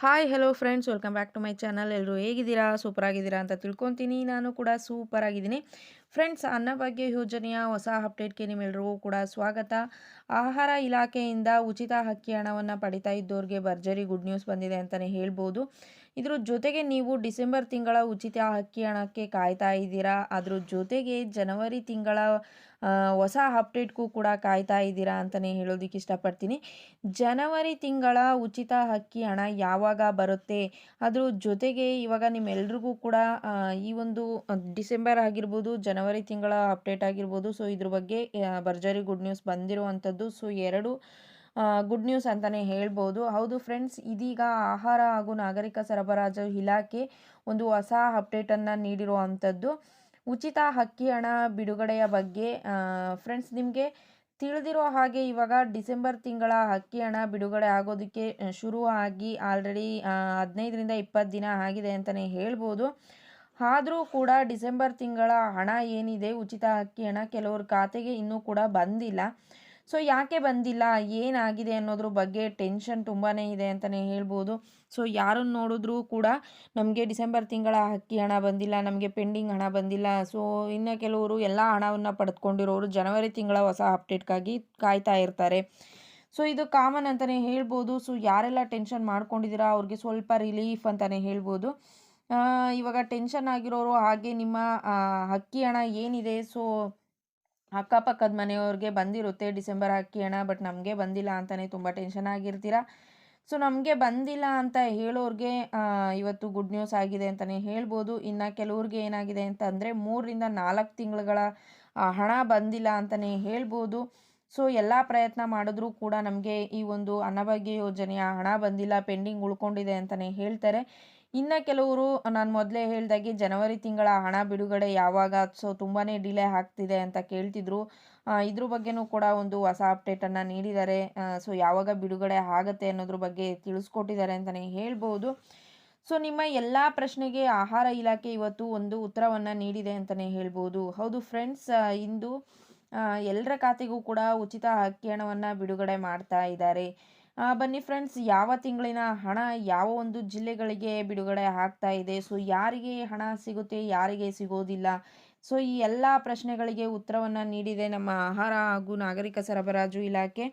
Hi hello friends welcome back to my channel ಎಲ್ಲರೂ ಹೇಗಿದ್ದೀರಾ? Super ಆಗಿದ್ದೀರಾ ಅಂತ ತಿಳ್ಕೊತೀನಿ. ನಾನು ಕೂಡ ಸೂಪರ್ ಆಗಿದ್ದೀನಿ ಫ್ರೆಂಡ್ಸ್ ಅನ್ನಭಾಗ್ಯ ಯೋಜನೆಯ ಹೊಸ ಅಪ್ಡೇಟ್ಗೆ ನಿಮ್ಮೆಲ್ಲರಿಗೂ ಕೂಡ ಸ್ವಾಗತ. ಆಹಾರ ಇಲಾಖೆಯಿಂದ ಉಚಿತ ಹಕ್ಕಿ ಹಣವನ್ನು ಪಡಿತಾ ಇದ್ದವ್ರಿಗೆ ಭರ್ಜರಿ ಗುಡ್ ನ್ಯೂಸ್ ಬಂದಿದೆ ಅಂತಲೇ ಹೇಳ್ಬೋದು. ಇದ್ರ ಜೊತೆಗೆ ನೀವು ಡಿಸೆಂಬರ್ ತಿಂಗಳ ಉಚಿತ ಅಕ್ಕಿ ಹಣಕ್ಕೆ ಕಾಯ್ತಾ ಇದ್ದೀರಾ? ಅದ್ರ ಜೊತೆಗೆ ಜನವರಿ ತಿಂಗಳ ಹೊಸ ಅಪ್ಡೇಟ್ಗೂ ಕೂಡ ಕಾಯ್ತಾ ಇದ್ದೀರಾ ಅಂತಲೇ ಹೇಳೋದಕ್ಕೆ ಇಷ್ಟಪಡ್ತೀನಿ. ಜನವರಿ ತಿಂಗಳ ಉಚಿತ ಅಕ್ಕಿ ಹಣ ಯಾವಾಗ ಬರುತ್ತೆ? ಅದ್ರ ಜೊತೆಗೆ ಇವಾಗ ನಿಮ್ಮೆಲ್ರಿಗೂ ಕೂಡ ಈ ಒಂದು ಡಿಸೆಂಬರ್ ಆಗಿರ್ಬೋದು, ಜನವರಿ ತಿಂಗಳ ಅಪ್ಡೇಟ್ ಆಗಿರ್ಬೋದು, ಸೊ ಇದ್ರ ಬಗ್ಗೆ ಭರ್ಜರಿ ಗುಡ್ ನ್ಯೂಸ್ ಬಂದಿರುವಂಥದ್ದು. ಸೊ ಎರಡು ಗುಡ್ ನ್ಯೂಸ್ ಅಂತಲೇ ಹೇಳ್ಬೋದು. ಹೌದು ಫ್ರೆಂಡ್ಸ್ ಇದೀಗ ಆಹಾರ ಹಾಗೂ ನಾಗರಿಕ ಸರಬರಾಜು ಇಲಾಖೆ ಒಂದು ಹೊಸ ಅಪ್ಡೇಟನ್ನು ನೀಡಿರುವಂಥದ್ದು ಉಚಿತ ಹಕ್ಕಿ ಹಣ ಬಿಡುಗಡೆಯ ಬಗ್ಗೆ ಫ್ರೆಂಡ್ಸ್ ನಿಮಗೆ ತಿಳಿದಿರೋ ಹಾಗೆ ಇವಾಗ ಡಿಸೆಂಬರ್ ತಿಂಗಳ ಹಕ್ಕಿ ಹಣ ಬಿಡುಗಡೆ ಆಗೋದಕ್ಕೆ ಶುರುವಾಗಿ ಶುರು ಆಗಿ ಆಲ್ರೆಡಿ ಹದಿನೈದರಿಂದ ಇಪ್ಪತ್ತು ದಿನ ಆಗಿದೆ ಅಂತಲೇ ಹೇಳ್ಬೋದು. ಆದರೂ ಕೂಡ ಡಿಸೆಂಬರ್ ತಿಂಗಳ ಹಣ ಏನಿದೆ, ಉಚಿತ ಅಕ್ಕಿ ಹಣ ಕೆಲವ್ರ ಖಾತೆಗೆ ಇನ್ನೂ ಕೂಡ ಬಂದಿಲ್ಲ. ಸೊ ಯಾಕೆ ಬಂದಿಲ್ಲ? ಏನಾಗಿದೆ ಅನ್ನೋದ್ರ ಬಗ್ಗೆ ಟೆನ್ಷನ್ ತುಂಬಾ ಇದೆ ಅಂತಲೇ ಹೇಳ್ಬೋದು. ಸೊ ಯಾರನ್ನು ನೋಡಿದ್ರೂ ಕೂಡ ನಮಗೆ ಡಿಸೆಂಬರ್ ತಿಂಗಳ ಅಕ್ಕಿ ಹಣ ಬಂದಿಲ್ಲ, ನಮಗೆ ಪೆಂಡಿಂಗ್ ಹಣ ಬಂದಿಲ್ಲ. ಸೊ ಇನ್ನು ಕೆಲವರು ಎಲ್ಲ ಹಣವನ್ನು ಪಡೆದುಕೊಂಡಿರೋರು ಜನವರಿ ತಿಂಗಳ ಹೊಸ ಅಪ್ಡೇಟ್ಗಾಗಿ ಕಾಯ್ತಾ ಇರ್ತಾರೆ. ಸೊ ಇದು ಕಾಮನ್ ಅಂತಲೇ ಹೇಳ್ಬೋದು. ಸೊ ಯಾರೆಲ್ಲ ಟೆನ್ಷನ್ ಮಾಡ್ಕೊಂಡಿದ್ದೀರಾ ಅವ್ರಿಗೆ ಸ್ವಲ್ಪ ರಿಲೀಫ್ ಅಂತಲೇ ಹೇಳ್ಬೋದು. ಇವಾಗ ಟೆನ್ಷನ್ ಆಗಿರೋರು ಹಾಗೆ ನಿಮ್ಮ ಅಕ್ಕಿ ಹಣ ಏನಿದೆ? ಸೊ ಅಕ್ಕಪಕ್ಕದ ಮನೆಯವ್ರಿಗೆ ಬಂದಿರುತ್ತೆ, ಡಿಸೆಂಬರ್ ಹಾಕಿ ಹಣ, ಬಟ್ ನಮಗೆ ಬಂದಿಲ್ಲ ಅಂತಲೇ ತುಂಬ ಟೆನ್ಷನ್ ಆಗಿರ್ತೀರ? ಸೊ, ನಮಗೆ ಬಂದಿಲ್ಲ ಅಂತ ಹೇಳೋರಿಗೆ ಇವತ್ತು ಗುಡ್ ನ್ಯೂಸ್ ಆಗಿದೆ ಅಂತಲೇ ಹೇಳ್ಬೋದು. ಇನ್ನು ಕೆಲವ್ರಿಗೆ ಏನಾಗಿದೆ ಅಂತಂದರೆ ಮೂರರಿಂದ ನಾಲ್ಕು ತಿಂಗಳುಗಳ ಹಣ ಬಂದಿಲ್ಲ ಅಂತಲೇ ಹೇಳ್ಬೋದು. ಸೊ, ಎಲ್ಲ ಪ್ರಯತ್ನ ಮಾಡಿದ್ರೂ ಕೂಡ ನಮಗೆ ಈ ಒಂದು ಅನ್ನಭಾಗ್ಯ ಯೋಜನೆಯ ಹಣ ಬಂದಿಲ್ಲ, ಪೆಂಡಿಂಗ್ ಉಳ್ಕೊಂಡಿದೆ ಅಂತಲೇ ಹೇಳ್ತಾರೆ. ಇನ್ನು ಕೆಲವರು, ನಾನು ಮೊದಲೇ ಹೇಳ್ದಾಗೆ ಜನವರಿ ತಿಂಗಳ ಹಣ ಬಿಡುಗಡೆ ಯಾವಾಗ ಸೊ ತುಂಬಾ ಡಿಲೇ ಆಗ್ತಿದೆ ಅಂತ ಕೇಳ್ತಿದ್ರು. ಇದ್ರ ಬಗ್ಗೆನೂ ಕೂಡ ಒಂದು ಹೊಸ ಅಪ್ಡೇಟನ್ನು ನೀಡಿದ್ದಾರೆ. ಸೊ ಯಾವಾಗ ಬಿಡುಗಡೆ ಆಗುತ್ತೆ ಅನ್ನೋದ್ರ ಬಗ್ಗೆ ತಿಳಿಸ್ಕೊಟ್ಟಿದ್ದಾರೆ ಅಂತಲೇ ಹೇಳ್ಬೋದು. ಸೊ ನಿಮ್ಮ ಎಲ್ಲ ಪ್ರಶ್ನೆಗೆ ಆಹಾರ ಇಲಾಖೆ ಇವತ್ತು ಒಂದು ಉತ್ತರವನ್ನು ನೀಡಿದೆ ಅಂತಲೇ ಹೇಳ್ಬೋದು. ಹೌದು ಫ್ರೆಂಡ್ಸ್ ಇಂದು ಎಲ್ಲರ ಖಾತೆಗೂ ಕೂಡ ಉಚಿತ ಅಕ್ಕಿ ಹಣವನ್ನು ಬಿಡುಗಡೆ ಮಾಡ್ತಾ ಇದ್ದಾರೆ. ಬನ್ನಿ ಫ್ರೆಂಡ್ಸ್ ಯಾವ ತಿಂಗಳಿನ ಹಣ ಯಾವ ಒಂದು ಜಿಲ್ಲೆಗಳಿಗೆ ಬಿಡುಗಡೆ ಆಗ್ತಾ ಇದೆ? ಸೊ ಯಾರಿಗೆ ಹಣ ಸಿಗುತ್ತೆ, ಯಾರಿಗೆ ಸಿಗೋದಿಲ್ಲ? ಸೊ ಈ ಎಲ್ಲ ಪ್ರಶ್ನೆಗಳಿಗೆ ಉತ್ತರವನ್ನು ನೀಡಿದೆ ನಮ್ಮ ಆಹಾರ ಹಾಗೂ ನಾಗರಿಕ ಸರಬರಾಜು ಇಲಾಖೆ.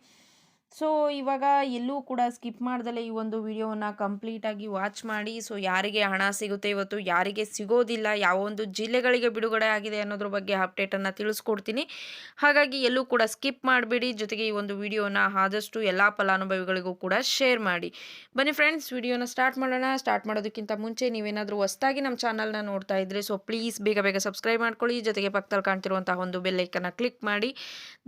ಸೊ ಇವಾಗ ಎಲ್ಲೂ ಕೂಡ ಸ್ಕಿಪ್ ಮಾಡ್ದಲೇ ಈ ಒಂದು ವಿಡಿಯೋವನ್ನು ಕಂಪ್ಲೀಟಾಗಿ ವಾಚ್ ಮಾಡಿ. ಸೊ ಯಾರಿಗೆ ಹಣ ಸಿಗುತ್ತೆ ಇವತ್ತು, ಯಾರಿಗೆ ಸಿಗೋದಿಲ್ಲ, ಯಾವ ಒಂದು ಜಿಲ್ಲೆಗಳಿಗೆ ಬಿಡುಗಡೆ ಆಗಿದೆ ಅನ್ನೋದ್ರ ಬಗ್ಗೆ ಅಪ್ಡೇಟನ್ನು ತಿಳಿಸ್ಕೊಡ್ತೀನಿ. ಹಾಗಾಗಿ ಎಲ್ಲೂ ಕೂಡ ಸ್ಕಿಪ್ ಮಾಡಬೇಡಿ. ಜೊತೆಗೆ ಈ ಒಂದು ವಿಡಿಯೋನ ಆದಷ್ಟು ಎಲ್ಲ ಫಲಾನುಭವಿಗಳಿಗೂ ಕೂಡ ಶೇರ್ ಮಾಡಿ. ಬನ್ನಿ ಫ್ರೆಂಡ್ಸ್ ವಿಡಿಯೋನ ಸ್ಟಾರ್ಟ್ ಮಾಡೋಣ. ಸ್ಟಾರ್ಟ್ ಮಾಡೋದಕ್ಕಿಂತ ಮುಂಚೆ ನೀವೇನಾದರೂ ಹೊಸದಾಗಿ ನಮ್ಮ ಚಾನಲ್ನ ನೋಡ್ತಾ ಇದ್ರೆ ಸೊ ಪ್ಲೀಸ್ ಬೇಗ ಬೇಗ ಸಬ್ಸ್ಕ್ರೈಬ್ ಮಾಡ್ಕೊಳ್ಳಿ. ಜೊತೆಗೆ ಪಕ್ಕದಲ್ಲಿ ಕಾಣ್ತಿರುವಂತಹ ಒಂದು ಬೆಲ್ಲೈಕನ್ನು ಕ್ಲಿಕ್ ಮಾಡಿ.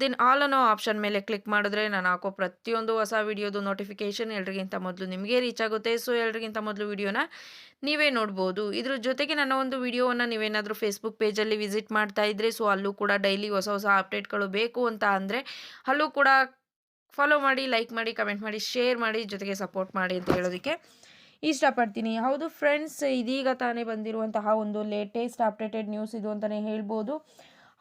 ದೆನ್ ಆಲ್ ಅನ್ನೋ ಆಪ್ಷನ್ ಮೇಲೆ ಕ್ಲಿಕ್ ಮಾಡಿದ್ರೆ ನಾನು ಹಾಕೋ ಪ್ರತಿಯೊಂದು ಹೊಸ ವಿಡಿಯೋದು ನೋಟಿಫಿಕೇಶನ್ ಎಲ್ರಿಗಿಂತ ಮೊದಲು ನಿಮಗೆ ರೀಚ್ ಆಗುತ್ತೆ. ಸೊ ಎಲ್ರಿಗಿಂತ ಮೊದಲು ವಿಡಿಯೋನ ನೀವೇ ನೋಡ್ಬೋದು. ಇದ್ರ ಜೊತೆಗೆ ನನ್ನ ಒಂದು ವಿಡಿಯೋವನ್ನು ನೀವೇನಾದರೂ ಫೇಸ್ಬುಕ್ ಪೇಜಲ್ಲಿ ವಿಸಿಟ್ ಮಾಡ್ತಾ ಇದ್ದರೆ ಸೊ ಅಲ್ಲೂ ಕೂಡ ಡೈಲಿ ಹೊಸ ಹೊಸ ಅಪ್ಡೇಟ್ಗಳು ಬೇಕು ಅಂತ ಅಂದರೆ, ಅಲ್ಲೂ ಕೂಡ ಫಾಲೋ ಮಾಡಿ ಲೈಕ್ ಮಾಡಿ ಕಮೆಂಟ್ ಮಾಡಿ ಶೇರ್ ಮಾಡಿ, ಜೊತೆಗೆ ಸಪೋರ್ಟ್ ಮಾಡಿ ಅಂತ ಹೇಳೋದಕ್ಕೆ ಇಷ್ಟಪಡ್ತೀನಿ. ಹೌದು ಫ್ರೆಂಡ್ಸ್ ಇದೀಗ ತಾನೇ ಬಂದಿರುವಂತಹ ಒಂದು ಲೇಟೆಸ್ಟ್ ಅಪ್ಡೇಟೆಡ್ ನ್ಯೂಸ್ ಇದು ಅಂತಲೇ ಹೇಳ್ಬೋದು.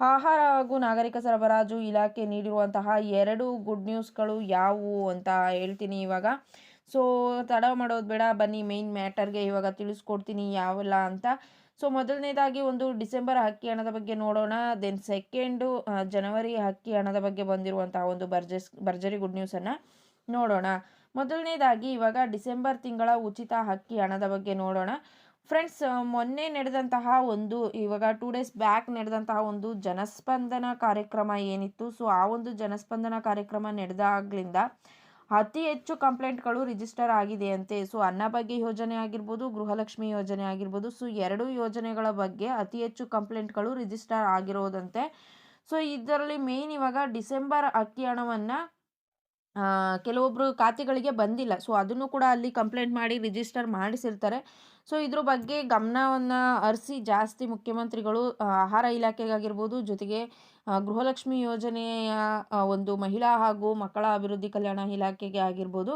ಆಹಾರ ಹಾಗೂ ನಾಗರಿಕ ಸರಬರಾಜು ಇಲಾಖೆ ನೀಡಿರುವಂತಹ ಎರಡು ಗುಡ್ ನ್ಯೂಸ್ಗಳು ಯಾವುವು ಅಂತ ಹೇಳ್ತೀನಿ ಇವಾಗ. ಸೊ ತಡ ಮಾಡೋದು ಬೇಡ, ಬನ್ನಿ ಮೇನ್ ಮ್ಯಾಟರ್ಗೆ ಇವಾಗ ತಿಳಿಸ್ಕೊಡ್ತೀನಿ ಯಾವೆಲ್ಲ ಅಂತ. ಸೊ ಮೊದಲನೇದಾಗಿ ಒಂದು ಡಿಸೆಂಬರ್ ಹಕ್ಕಿ ಹಣದ ಬಗ್ಗೆ ನೋಡೋಣ ದೆನ್ ಸೆಕೆಂಡು ಜನವರಿ ಹಕ್ಕಿ ಹಣದ ಬಗ್ಗೆ ಬಂದಿರುವಂತಹ ಒಂದು ಭರ್ಜಸ್ ಭರ್ಜರಿ ಗುಡ್ ನ್ಯೂಸನ್ನು ನೋಡೋಣ. ಮೊದಲನೇದಾಗಿ ಇವಾಗ ಡಿಸೆಂಬರ್ ತಿಂಗಳ ಉಚಿತ ಹಕ್ಕಿ ಹಣದ ಬಗ್ಗೆ ನೋಡೋಣ. ಫ್ರೆಂಡ್ಸ್ ಮೊನ್ನೆ ನಡೆದಂತಹ ಒಂದು, ಇವಾಗ ಟೂ ಡೇಸ್ ಬ್ಯಾಕ್ ನಡೆದಂತಹ ಒಂದು ಜನಸ್ಪಂದನ ಕಾರ್ಯಕ್ರಮ ಏನಿತ್ತು ಸೊ ಆ ಒಂದು ಜನಸ್ಪಂದನ ಕಾರ್ಯಕ್ರಮ ನಡೆದಾಗ್ಲಿಂದ ಅತಿ ಹೆಚ್ಚು ಕಂಪ್ಲೇಂಟ್ಗಳು ರಿಜಿಸ್ಟರ್ ಆಗಿದೆಯಂತೆ ಸೊ ಅನ್ನಭಾಗ್ಯ ಯೋಜನೆ ಆಗಿರ್ಬೋದು, ಗೃಹಲಕ್ಷ್ಮಿ ಯೋಜನೆ ಆಗಿರ್ಬೋದು ಸೊ ಎರಡೂ ಯೋಜನೆಗಳ ಬಗ್ಗೆ ಅತಿ ಹೆಚ್ಚು ಕಂಪ್ಲೇಂಟ್ಗಳು ರಿಜಿಸ್ಟರ್ ಆಗಿರೋದಂತೆ. ಸೊ ಇದರಲ್ಲಿ ಮೇನ್ ಇವಾಗ ಡಿಸೆಂಬರ್ ಅಕ್ಕಿ ಹಣವನ್ನು ಕೆಲವೊಬ್ಬರು ಖಾತೆಗಳಿಗೆ ಬಂದಿಲ್ಲ. ಸೊ ಅದನ್ನು ಕೂಡ ಅಲ್ಲಿ ಕಂಪ್ಲೇಂಟ್ ಮಾಡಿ ರಿಜಿಸ್ಟರ್ ಮಾಡಿಸಿರ್ತಾರೆ. ಸೊ ಇದ್ರ ಬಗ್ಗೆ ಗಮನವನ್ನು ಅರಿಸಿ ಜಾಸ್ತಿ ಮುಖ್ಯಮಂತ್ರಿಗಳು ಆಹಾರ ಇಲಾಖೆಗಾಗಿರ್ಬೋದು, ಜೊತೆಗೆ ಗೃಹಲಕ್ಷ್ಮಿ ಯೋಜನೆಯ ಒಂದು ಮಹಿಳಾ ಹಾಗೂ ಮಕ್ಕಳ ಅಭಿವೃದ್ಧಿ ಕಲ್ಯಾಣ ಇಲಾಖೆಗೆ ಆಗಿರ್ಬೋದು,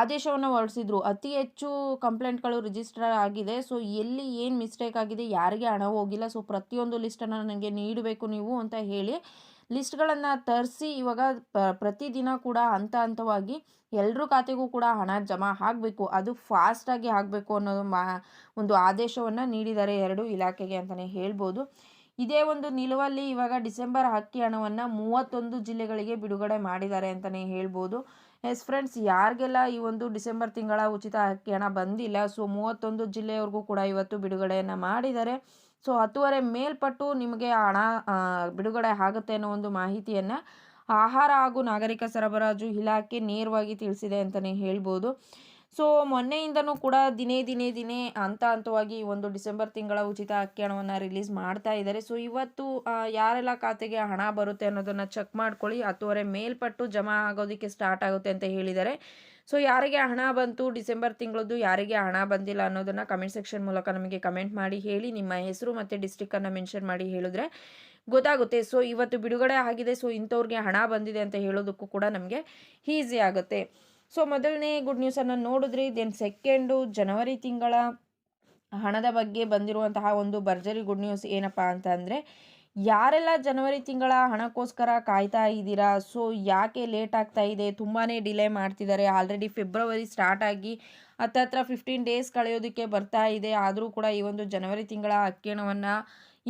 ಆದೇಶವನ್ನು ಹೊರಡಿಸಿದ್ರು. ಅತಿ ಹೆಚ್ಚು ಕಂಪ್ಲೇಂಟ್ಗಳು ರಿಜಿಸ್ಟರ್ ಆಗಿದೆ. ಸೊ ಎಲ್ಲಿ ಏನು ಮಿಸ್ಟೇಕ್ ಆಗಿದೆ, ಯಾರಿಗೆ ಹಣ ಹೋಗಿಲ್ಲ. ಸೊ ಪ್ರತಿಯೊಂದು ಲಿಸ್ಟನ್ನು ನನಗೆ ನೀಡಬೇಕು ನೀವು ಅಂತ ಹೇಳಿ ಲಿಸ್ಟ್ಗಳನ್ನು ತರಿಸಿ ಇವಾಗ ಪ್ರತಿದಿನ ಕೂಡ ಹಂತ ಹಂತವಾಗಿ ಎಲ್ಲರೂ ಖಾತೆಗೂ ಕೂಡ ಹಣ ಜಮಾ ಆಗಬೇಕು. ಅದು ಫಾಸ್ಟಾಗಿ ಆಗಬೇಕು ಅನ್ನೋದು ಮಾ, ಒಂದು ಆದೇಶವನ್ನು ನೀಡಿದ್ದಾರೆ ಎರಡು ಇಲಾಖೆಗೆ ಅಂತಲೇ ಹೇಳ್ಬೋದು. ಇದೇ ಒಂದು ನಿಲುವಲ್ಲಿ ಇವಾಗ ಡಿಸೆಂಬರ್ ಅಕ್ಕಿ ಹಣವನ್ನು ಮೂವತ್ತೊಂದು ಜಿಲ್ಲೆಗಳಿಗೆ ಬಿಡುಗಡೆ ಮಾಡಿದ್ದಾರೆ ಅಂತಲೇ ಹೇಳ್ಬೋದು. ಎಸ್ ಫ್ರೆಂಡ್ಸ್, ಯಾರಿಗೆಲ್ಲ ಈ ಒಂದು ಡಿಸೆಂಬರ್ ತಿಂಗಳ ಉಚಿತ ಅಕ್ಕಿ ಹಣ ಬಂದಿಲ್ಲ, ಸೊ ಮೂವತ್ತೊಂದು ಜಿಲ್ಲೆಯವ್ರಿಗೂ ಕೂಡ ಇವತ್ತು ಬಿಡುಗಡೆಯನ್ನು ಮಾಡಿದ್ದಾರೆ. ಸೊ ಹತ್ತುವರೆ ಮೇಲ್ಪಟ್ಟು ನಿಮಗೆ ಹಣ ಬಿಡುಗಡೆ ಆಗುತ್ತೆ ಅನ್ನೋ ಒಂದು ಮಾಹಿತಿಯನ್ನು ಆಹಾರ ಹಾಗೂ ನಾಗರಿಕ ಸರಬರಾಜು ಇಲಾಖೆ ನೇರವಾಗಿ ತಿಳಿಸಿದೆ ಅಂತಲೇ ಹೇಳ್ಬೋದು. ಸೊ ಮೊನ್ನೆಯಿಂದನೂ ಕೂಡ ದಿನೇ ದಿನೇ ದಿನೇ ಹಂತ ಹಂತವಾಗಿ ಒಂದು ಡಿಸೆಂಬರ್ ತಿಂಗಳ ಉಚಿತ ಅಕ್ಕಿ ಹಣವನ್ನು ರಿಲೀಸ್ ಮಾಡ್ತಾ ಇದ್ದಾರೆ. ಸೊ ಇವತ್ತು ಯಾರೆಲ್ಲ ಖಾತೆಗೆ ಹಣ ಬರುತ್ತೆ ಅನ್ನೋದನ್ನು ಚೆಕ್ ಮಾಡ್ಕೊಳ್ಳಿ. ಹತ್ತುವರೆ ಮೇಲ್ಪಟ್ಟು ಜಮಾ ಆಗೋದಕ್ಕೆ ಸ್ಟಾರ್ಟ್ ಆಗುತ್ತೆ ಅಂತ ಹೇಳಿದ್ದಾರೆ. ಸೊ ಯಾರಿಗೆ ಹಣ ಬಂತು, ಡಿಸೆಂಬರ್ ತಿಂಗಳದ್ದು ಯಾರಿಗೆ ಹಣ ಬಂದಿಲ್ಲ ಅನ್ನೋದನ್ನು ಕಮೆಂಟ್ ಸೆಕ್ಷನ್ ಮೂಲಕ ನಮಗೆ ಕಮೆಂಟ್ ಮಾಡಿ ಹೇಳಿ, ನಿಮ್ಮ ಹೆಸರು ಮತ್ತು ಡಿಸ್ಟಿಕ್ಕನ್ನು ಮೆನ್ಷನ್ ಮಾಡಿ ಹೇಳಿದ್ರೆ ಗೊತ್ತಾಗುತ್ತೆ. ಸೊ ಇವತ್ತು ಬಿಡುಗಡೆ ಆಗಿದೆ. ಸೊ ಇಂಥವ್ರಿಗೆ ಹಣ ಬಂದಿದೆ ಅಂತ ಹೇಳೋದಕ್ಕೂ ಕೂಡ ನಮಗೆ ಈಸಿ ಆಗುತ್ತೆ. ಸೊ ಮೊದಲನೇ ಗುಡ್ ನ್ಯೂಸನ್ನು ನೋಡಿದ್ರಿ ದೆನ್ ಸೆಕೆಂಡು ಜನವರಿ ತಿಂಗಳ ಹಣದ ಬಗ್ಗೆ ಬಂದಿರುವಂತಹ ಒಂದು ಭರ್ಜರಿ ಗುಡ್ ನ್ಯೂಸ್ ಏನಪ್ಪ ಅಂತ ಅಂದರೆ, ಯಾರೆಲ್ಲ ಜನವರಿ ತಿಂಗಳ ಹಣಕ್ಕೋಸ್ಕರ ಕಾಯ್ತಾ ಇದ್ದೀರಾ? ಸೊ ಯಾಕೆ ಲೇಟ್ ಆಗ್ತಾ ಇದೆ? ತುಂಬಾ ಡಿಲೇ ಮಾಡ್ತಿದ್ದಾರೆ. ಆಲ್ರೆಡಿ ಫೆಬ್ರವರಿ ಸ್ಟಾರ್ಟ್ ಆಗಿ ಹತ್ತತ್ರ ಫಿಫ್ಟೀನ್ ಡೇಸ್ ಕಳೆಯೋದಕ್ಕೆ ಬರ್ತಾ ಇದೆ. ಆದರೂ ಕೂಡ ಈ ಒಂದು ಜನವರಿ ತಿಂಗಳ ಅಕ್ಕಿ ಹಣವನ್ನು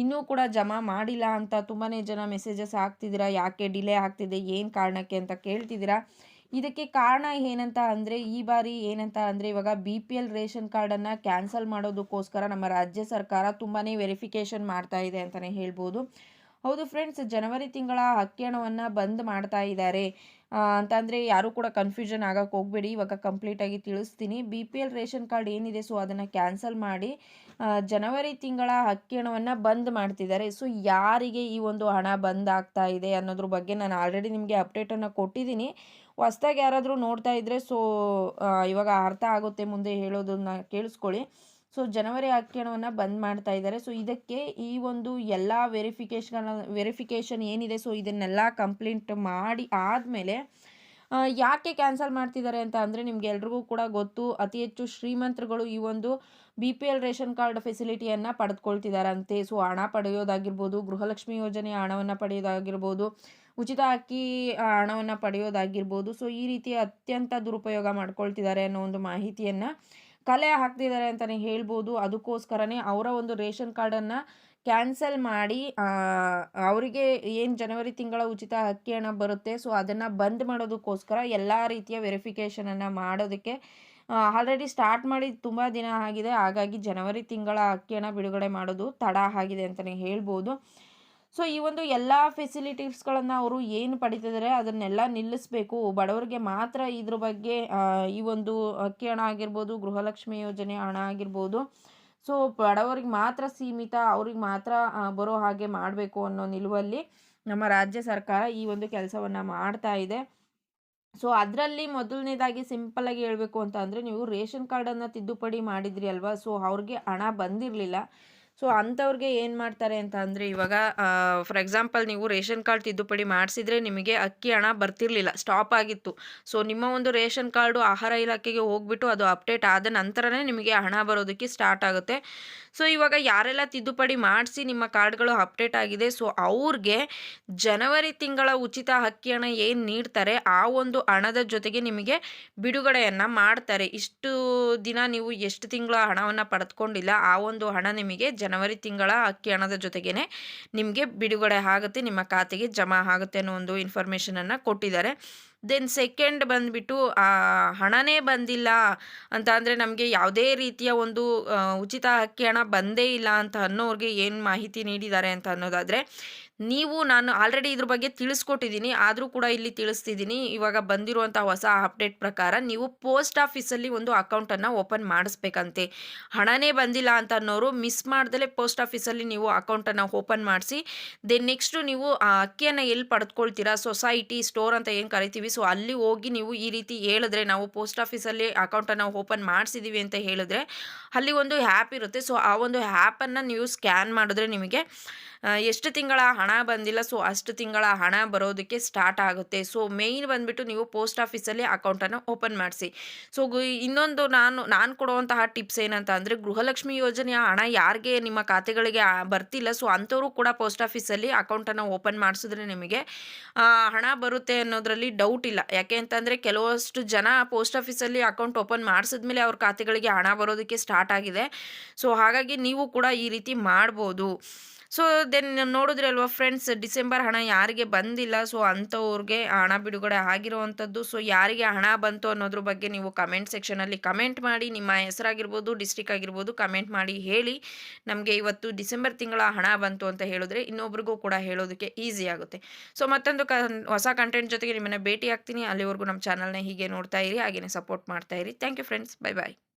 ಇನ್ನೂ ಕೂಡ ಜಮಾ ಮಾಡಿಲ್ಲ ಅಂತ ತುಂಬಾ ಜನ ಮೆಸೇಜಸ್ ಆಗ್ತಿದ್ದೀರಾ ಯಾಕೆ ಡಿಲೇ ಆಗ್ತಿದೆ? ಏನು ಕಾರಣಕ್ಕೆ ಅಂತ ಕೇಳ್ತಿದ್ದೀರಾ? ಇದಕ್ಕೆ ಕಾರಣ ಏನಂತ ಅಂದರೆ, ಈ ಬಾರಿ ಏನಂತ ಅಂದರೆ, ಇವಾಗ ಬಿ ಪಿ ಎಲ್ ರೇಷನ್ ಕಾರ್ಡನ್ನು ಕ್ಯಾನ್ಸಲ್ ಮಾಡೋದಕ್ಕೋಸ್ಕರ ನಮ್ಮ ರಾಜ್ಯ ಸರ್ಕಾರ ತುಂಬಾ ವೆರಿಫಿಕೇಷನ್ ಮಾಡ್ತಾ ಇದೆ ಅಂತಲೇ ಹೇಳ್ಬೋದು. ಹೌದು ಫ್ರೆಂಡ್ಸ್ ಜನವರಿ ತಿಂಗಳ ಅಕ್ಕಿ ಹಣವನ್ನು ಬಂದ್ ಮಾಡ್ತಾ ಇದ್ದಾರೆ ಅಂತಂದರೆ ಯಾರೂ ಕೂಡ ಕನ್ಫ್ಯೂಷನ್ ಆಗಕ್ಕೆ ಹೋಗಬೇಡಿ. ಇವಾಗ ಕಂಪ್ಲೀಟಾಗಿ ತಿಳಿಸ್ತೀನಿ. B P L ration card ಏನಿದೆ ಸೊ ಅದನ್ನು ಕ್ಯಾನ್ಸಲ್ ಮಾಡಿ ಜನವರಿ ತಿಂಗಳ ಅಕ್ಕಿ ಹಣವನ್ನು ಬಂದ್ ಮಾಡ್ತಿದ್ದಾರೆ. ಸೊ ಯಾರಿಗೆ ಈ ಒಂದು ಹಣ ಬಂದ್ ಆಗ್ತಾ ಇದೆ ಅನ್ನೋದ್ರ ಬಗ್ಗೆ ನಾನು ಆಲ್ರೆಡಿ ನಿಮಗೆ ಅಪ್ಡೇಟನ್ನು ಕೊಟ್ಟಿದ್ದೀನಿ. ಹೊಸ್ದಾಗಿ ಯಾರಾದರೂ ನೋಡ್ತಾ ಇದ್ದರೆ ಸೊ ಇವಾಗ ಅರ್ಥ ಆಗುತ್ತೆ ಮುಂದೆ ಹೇಳೋದನ್ನ ಕೇಳಿಸ್ಕೊಳ್ಳಿ. ಸೊ ಜನವರಿ ಅಕ್ಕಿ ಹಣವನ್ನು ಬಂದ್ ಮಾಡ್ತಾ ಇದ್ದಾರೆ. ಸೊ ಇದಕ್ಕೆ ಈ ಒಂದು ಎಲ್ಲ ವೆರಿಫಿಕೇಶನ್ ವೆರಿಫಿಕೇಷನ್ ಏನಿದೆ? ಸೊ ಇದನ್ನೆಲ್ಲ ಕಂಪ್ಲೇಂಟ್ ಮಾಡಿ ಆದಮೇಲೆ ಯಾಕೆ ಕ್ಯಾನ್ಸಲ್ ಮಾಡ್ತಿದ್ದಾರೆ ಅಂತ ಅಂದರೆ ನಿಮ್ಗೆ ಎಲ್ರಿಗೂ ಕೂಡ ಗೊತ್ತು. ಅತಿ ಹೆಚ್ಚು ಶ್ರೀಮಂತರುಗಳು ಈ ಒಂದು B P L ration card ಫೆಸಿಲಿಟಿಯನ್ನು ಪಡೆದುಕೊಳ್ತಿದ್ದಾರಂತೆ. ಸೊ ಹಣ ಪಡೆಯೋದಾಗಿರ್ಬೋದು, ಗೃಹಲಕ್ಷ್ಮಿ ಯೋಜನೆಯ ಹಣವನ್ನು ಪಡೆಯೋದಾಗಿರ್ಬೋದು, ಉಚಿತ ಅಕ್ಕಿ ಹಣವನ್ನು ಪಡೆಯೋದಾಗಿರ್ಬೋದು. ಸೊ ಈ ರೀತಿ ಅತ್ಯಂತ ದುರುಪಯೋಗ ಮಾಡ್ಕೊಳ್ತಿದ್ದಾರೆ ಅನ್ನೋ ಒಂದು ಮಾಹಿತಿಯನ್ನು ಕಲೆ ಹಾಕ್ತಿದ್ದಾರೆ ಅಂತಲೇ ಹೇಳ್ಬೋದು. ಅದಕ್ಕೋಸ್ಕರನೇ ಅವರ ಒಂದು ರೇಷನ್ ಕಾರ್ಡನ್ನು ಕ್ಯಾನ್ಸಲ್ ಮಾಡಿ ಅವರಿಗೆ ಏನು ಜನವರಿ ತಿಂಗಳ ಉಚಿತ ಅಕ್ಕಿ ಹಣ ಬರುತ್ತೆ, ಸೊ ಅದನ್ನು ಬಂದ್ ಮಾಡೋದಕ್ಕೋಸ್ಕರ ಎಲ್ಲ ರೀತಿಯ ವೆರಿಫಿಕೇಷನನ್ನು ಮಾಡೋದಕ್ಕೆ ಆಲ್ರೆಡಿ ಸ್ಟಾರ್ಟ್ ಮಾಡಿ ತುಂಬ ದಿನ ಆಗಿದೆ. ಹಾಗಾಗಿ ಜನವರಿ ತಿಂಗಳ ಅಕ್ಕಿ ಹಣ ಬಿಡುಗಡೆ ಮಾಡೋದು ತಡ ಆಗಿದೆ ಅಂತಲೇ ಹೇಳ್ಬೋದು. ಸೊ ಈ ಒಂದು ಎಲ್ಲ ಫೆಸಿಲಿಟೀಸ್ಗಳನ್ನು ಅವರು ಏನು ಪಡಿತಿದ್ದಾರೆ ಅದನ್ನೆಲ್ಲ ನಿಲ್ಲಿಸಬೇಕು. ಬಡವರಿಗೆ ಮಾತ್ರ ಇದ್ರ ಬಗ್ಗೆ ಈ ಒಂದು ಅಕ್ಕಿ ಹಣ ಆಗಿರ್ಬೋದು, ಗೃಹಲಕ್ಷ್ಮಿ ಯೋಜನೆ ಹಣ ಆಗಿರ್ಬೋದು. ಸೊ ಬಡವರಿಗೆ ಮಾತ್ರ ಸೀಮಿತ, ಅವ್ರಿಗೆ ಮಾತ್ರ ಬರೋ ಹಾಗೆ ಮಾಡಬೇಕು ಅನ್ನೋ ನಿಲುವಲ್ಲಿ ನಮ್ಮ ರಾಜ್ಯ ಸರ್ಕಾರ ಈ ಒಂದು ಕೆಲಸವನ್ನು ಮಾಡ್ತಾ ಇದೆ. ಸೊ ಅದರಲ್ಲಿ ಮೊದಲನೇದಾಗಿ ಸಿಂಪಲಾಗಿ ಹೇಳಬೇಕು ಅಂತ ಅಂದರೆ ನೀವು ರೇಷನ್ ಕಾರ್ಡನ್ನು ತಿದ್ದುಪಡಿ ಮಾಡಿದ್ರಿ ಅಲ್ವಾ? ಸೊ ಅವ್ರಿಗೆ ಹಣ ಬಂದಿರಲಿಲ್ಲ. ಸೊ ಅಂಥವ್ರಿಗೆ ಏನು ಮಾಡ್ತಾರೆ ಅಂತ ಅಂದರೆ ಇವಾಗ ಫಾರ್ ಎಕ್ಸಾಂಪಲ್ ನೀವು ರೇಷನ್ ಕಾರ್ಡ್ ತಿದ್ದುಪಡಿ ಮಾಡಿಸಿದ್ರೆ ನಿಮಗೆ ಅಕ್ಕಿ ಹಣ ಬರ್ತಿರಲಿಲ್ಲ ಸ್ಟಾಪ್ ಆಗಿತ್ತು. ಸೊ ನಿಮ್ಮ ಒಂದು ರೇಷನ್ ಕಾರ್ಡು ಆಹಾರ ಇಲಾಖೆಗೆ ಹೋಗ್ಬಿಟ್ಟು ಅದು ಅಪ್ಡೇಟ್ ಆದ ನಂತರನೇ ನಿಮಗೆ ಹಣ ಬರೋದಕ್ಕೆ ಸ್ಟಾರ್ಟ್ ಆಗುತ್ತೆ. ಸೊ ಇವಾಗ ಯಾರೆಲ್ಲ ತಿದ್ದುಪಡಿ ಮಾಡಿಸಿ ನಿಮ್ಮ ಕಾರ್ಡ್ಗಳು ಅಪ್ಡೇಟ್ ಆಗಿದೆ ಸೊ ಅವ್ರಿಗೆ ಜನವರಿ ತಿಂಗಳ ಉಚಿತ ಅಕ್ಕಿ ಹಣ ಏನು ನೀಡ್ತಾರೆ, ಆ ಒಂದು ಹಣದ ಜೊತೆಗೆ ನಿಮಗೆ ಬಿಡುಗಡೆಯನ್ನು ಮಾಡ್ತಾರೆ. ಇಷ್ಟು ದಿನ ನೀವು ಎಷ್ಟು ತಿಂಗಳ ಹಣವನ್ನು ಪಡೆದುಕೊಂಡಿಲ್ಲ, ಆ ಒಂದು ಹಣ ನಿಮಗೆ ಜನವರಿ ತಿಂಗಳ ಅಕ್ಕಿ ಹಣದ ಜೊತೆಗೇನೆ ನಿಮಗೆ ಬಿಡುಗಡೆ ಆಗುತ್ತೆ, ನಿಮ್ಮ ಖಾತೆಗೆ ಜಮಾ ಆಗುತ್ತೆ ಅನ್ನೋ ಒಂದು ಇನ್ಫಾರ್ಮೇಷನನ್ನು ಕೊಟ್ಟಿದ್ದಾರೆ. ದೆನ್ ಸೆಕೆಂಡ್ ಬಂದುಬಿಟ್ಟು ಹಣನೇ ಬಂದಿಲ್ಲ ಅಂತ ಅಂದರೆ ನಮಗೆ ಯಾವುದೇ ರೀತಿಯ ಒಂದು ಉಚಿತ ಅಕ್ಕಿ ಹಣ ಬಂದೇ ಇಲ್ಲ ಅಂತ ಅನ್ನೋರಿಗೆ ಏನು ಮಾಹಿತಿ ನೀಡಿದ್ದಾರೆ ಅಂತ ಅನ್ನೋದಾದರೆ ನೀವು ನಾನು ಆಲ್ರೆಡಿ ಇದ್ರ ಬಗ್ಗೆ ತಿಳಿಸ್ಕೊಟ್ಟಿದ್ದೀನಿ, ಆದರೂ ಕೂಡ ಇಲ್ಲಿ ತಿಳಿಸ್ತಿದ್ದೀನಿ. ಇವಾಗ ಬಂದಿರುವಂಥ ಹೊಸ ಅಪ್ಡೇಟ್ ಪ್ರಕಾರ ನೀವು ಪೋಸ್ಟ್ ಆಫೀಸಲ್ಲಿ ಒಂದು ಅಕೌಂಟನ್ನು ಓಪನ್ ಮಾಡಿಸ್ಬೇಕಂತೆ. ಹಣನೇ ಬಂದಿಲ್ಲ ಅಂತ ಅನ್ನೋರು ಮಿಸ್ ಮಾಡ್ದಲೇ ಪೋಸ್ಟ್ ಆಫೀಸಲ್ಲಿ ನೀವು ಅಕೌಂಟನ್ನು ಓಪನ್ ಮಾಡಿಸಿ ದೆನ್ ನೆಕ್ಸ್ಟು ನೀವು ಆ ಅಕ್ಕಿಯನ್ನು ಎಲ್ಲಿ ಪಡೆದುಕೊಳ್ತೀರಾ? ಸೊಸೈಟಿ ಸ್ಟೋರ್ ಅಂತ ಏನು ಕರಿತೀವಿ? ಸೊ ಅಲ್ಲಿ ಹೋಗಿ ನೀವು ಈ ರೀತಿ ಹೇಳಿದ್ರೆ, ನಾವು ಪೋಸ್ಟ್ ಆಫೀಸಲ್ಲಿ ಅಕೌಂಟನ್ನು ಓಪನ್ ಮಾಡಿಸಿದ್ದೀವಿ ಅಂತ ಹೇಳಿದ್ರೆ, ಅಲ್ಲಿ ಒಂದು ಆ್ಯಪ್ ಇರುತ್ತೆ. ಸೊ ಆ ಒಂದು ಆ್ಯಪನ್ನು ನೀವು ಸ್ಕ್ಯಾನ್ ಮಾಡಿದ್ರೆ ನಿಮಗೆ ಎಷ್ಟು ತಿಂಗಳ ಹಣ ಬಂದಿಲ್ಲ ಸೊ ಅಷ್ಟು ತಿಂಗಳ ಹಣ ಬರೋದಕ್ಕೆ ಸ್ಟಾರ್ಟ್ ಆಗುತ್ತೆ. ಸೊ ಮೇಯ್ನ್ ಬಂದುಬಿಟ್ಟು ನೀವು ಪೋಸ್ಟ್ ಆಫೀಸಲ್ಲಿ ಅಕೌಂಟನ್ನು ಓಪನ್ ಮಾಡಿಸಿ. ಸೊ ಇನ್ನೊಂದು ನಾನು ನಾನು ಕೊಡುವಂತಹ ಟಿಪ್ಸ್ ಏನಂತ ಅಂದರೆ ಗೃಹಲಕ್ಷ್ಮಿ ಯೋಜನೆಯ ಹಣ ಯಾರಿಗೆ ನಿಮ್ಮ ಖಾತೆಗಳಿಗೆ ಬರ್ತಿಲ್ಲ ಸೊ ಅಂಥವರು ಕೂಡ ಪೋಸ್ಟ್ ಆಫೀಸಲ್ಲಿ ಅಕೌಂಟನ್ನು ಓಪನ್ ಮಾಡಿಸಿದ್ರೆ ನಿಮಗೆ ಹಣ ಬರುತ್ತೆ ಅನ್ನೋದರಲ್ಲಿ ಡೌಟ್ ಇಲ್ಲ. ಯಾಕೆ ಅಂತಂದರೆ ಕೆಲವಷ್ಟು ಜನ ಪೋಸ್ಟ್ ಆಫೀಸಲ್ಲಿ ಅಕೌಂಟ್ ಓಪನ್ ಮಾಡಿಸಿದ್ಮೇಲೆ ಅವ್ರ ಖಾತೆಗಳಿಗೆ ಹಣ ಬರೋದಕ್ಕೆ ಸ್ಟಾರ್ಟ್ ಆಗಿದೆ. ಸೊ ಹಾಗಾಗಿ ನೀವು ಕೂಡ ಈ ರೀತಿ ಮಾಡ್ಬೋದು. ಸೊ ದೆನ್ ನೋಡಿದ್ರೆ ಅಲ್ವಾ ಫ್ರೆಂಡ್ಸ್ ಡಿಸೆಂಬರ್ ಹಣ ಯಾರಿಗೆ ಬಂದಿಲ್ಲ. ಸೊ ಅಂಥವ್ರಿಗೆ ಹಣ ಬಿಡುಗಡೆ ಆಗಿರುವಂಥದ್ದು. ಸೊ ಯಾರಿಗೆ ಹಣ ಬಂತು ಅನ್ನೋದ್ರ ಬಗ್ಗೆ ನೀವು ಕಮೆಂಟ್ ಸೆಕ್ಷನಲ್ಲಿ ಕಮೆಂಟ್ ಮಾಡಿ, ನಿಮ್ಮ ಹೆಸರಾಗಿರ್ಬೋದು ಡಿಸ್ಟಿಕ್ ಆಗಿರ್ಬೋದು ಕಮೆಂಟ್ ಮಾಡಿ, ಹೇಳಿ. ನಮಗೆ ಇವತ್ತು ಡಿಸೆಂಬರ್ ತಿಂಗಳ ಹಣ ಬಂತು ಅಂತ ಹೇಳಿದ್ರೆ ಇನ್ನೊಬ್ರಿಗೂ ಕೂಡ ಹೇಳೋದಕ್ಕೆ ಈಸಿ ಆಗುತ್ತೆ. ಸೊ ಮತ್ತೊಂದು ಕ, ಹೊಸ ಕಂಟೆಂಟ್ ಜೊತೆಗೆ ನಿಮ್ಮನ್ನು ಭೇಟಿ ಆಗ್ತೀನಿ ಅಲ್ಲಿವರೆಗೂ ನಮ್ಮ ಚಾನಲ್ನ ಹೀಗೆ ನೋಡ್ತಾ ಇರಿ ಹಾಗೆಯೇ ಸಪೋರ್ಟ್ ಮಾಡ್ತಾ ಇರಿ. Thank you friends bye bye